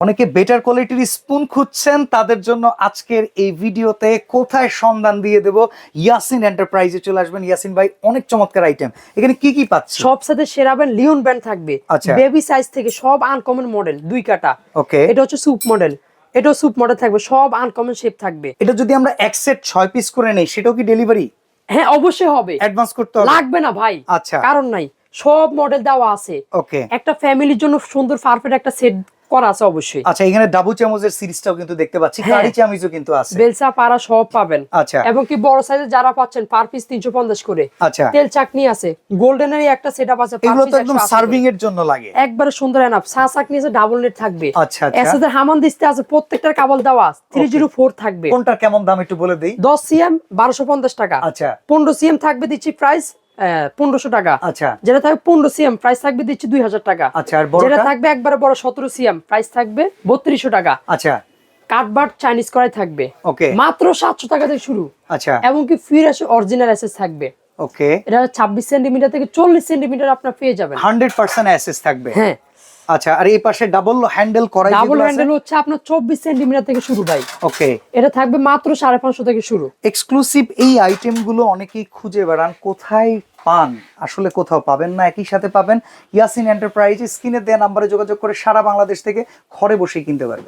অনেকে বেটার কোয়ালিটির স্পুন খুঁজছেন তাদের জন্য আজকের এই ভিডিওতে কোথায় সন্ধান দিয়ে দেব? ইয়াসিন এন্টারপ্রাইজে চলে আসবেন। ইয়াসিন ভাই অনেক চমৎকার আইটেম এখানে কি কি পাচ্ছি সব সাথে সেরাবেন লিওন ব্যান্ড থাকবে। আচ্ছা। বেবি সাইজ থেকে সব আনকমন মডেল দুই কাটা। ওকে এটা হচ্ছে সুপ মডেল এটাও সুপ মডেল থাকবে সব আনকমন শেপ থাকবে। এটা যদি আমরা এক সেট ছয় পিস করে নেই সেটাও কি ডেলিভারি হ্যাঁ অবশ্যই হবে। অ্যাডভান্স করতে হবে। লাগবে না ভাই। আচ্ছা। কারণ নাই। সব মডেল দেওয়া আছে। ওকে একটা ফ্যামিলির জন্য সুন্দর পারফেক্ট একটা সেট করা আছে অবশ্যই। আচ্ছা এখানে ডাবু চামচের সিরিজটাও কিন্তু দেখতে পাচ্ছি হ্যাঁ। কারি চামচও কিন্তু আছে। বেলসা পাড়া সব পাবেন। আচ্ছা। এবং কি বড় যারা পাচ্ছেন পার পিস তিনশো পঞ্চাশ করে। আচ্ছা। তেল চাকনি আছে। গোল্ডেনের একটা সেট আপ আছে per এগুলো তো একদম সার্ভিং এর জন্য লাগে। একবারে সুন্দর এনাফ চা চাকনি আছে ডাবল নেট থাকবে। আচ্ছা আচ্ছা। এসাদের হামান দিস্তে আছে প্রত্যেকটার কাবল দেওয়া থ্রি জিরো ফোর থাকবে। কোনটা কেমন দাম একটু বলে দেই? দশ সিএম বারোশো পঞ্চাশ টাকা। আচ্ছা। পনেরো সিএম থাকবে দিচ্ছি প্রাইস পনেরোশো টাকা। আচ্ছা। যেটা থাকবে পনেরো সিএম প্রাইস থাকবে দিচ্ছি দুই হাজার টাকা। আচ্ছা যেটা থাকবে একবারে বড় সতেরো সিএম প্রাইস থাকবে বত্রিশশো টাকা। আচ্ছা। কাটবার চাইনিজ করাই থাকবে। ওকে। মাত্র সাতশো টাকা থেকে শুরু। আচ্ছা। এমনকি ফির আসে অরিজিনাল অ্যাসেস থাকবে। ওকে। এটা ছাব্বিশ সেন্টিমিটার থেকে চল্লিশ সেন্টিমিটার আপনার পেয়ে যাবেন। হান্ড্রেড পার্সেন্ট অ্যাসেস থাকবে। হ্যাঁ। আচ্ছা আর এই পাশে ডাবল হ্যান্ডেল করাই ডাবল হ্যান্ডেল হচ্ছে আপনার 24 সেমি থেকে শুরু ভাই। ওকে এটা থাকবে মাত্র সাড়ে পাঁচশো থেকে শুরু। এক্সক্লুসিভ এই আইটেমগুলো অনেকেই খুঁজে বেড়ান কোথায় পান? আসলে কোথাও পাবেন না একই সাথে পাবেন। ইয়াসিন এন্টারপ্রাইজ স্ক্রিনে দেওয়া নাম্বারে যোগাযোগ করে সারা বাংলাদেশ থেকে ঘরে বসেই কিনতে পারবেন।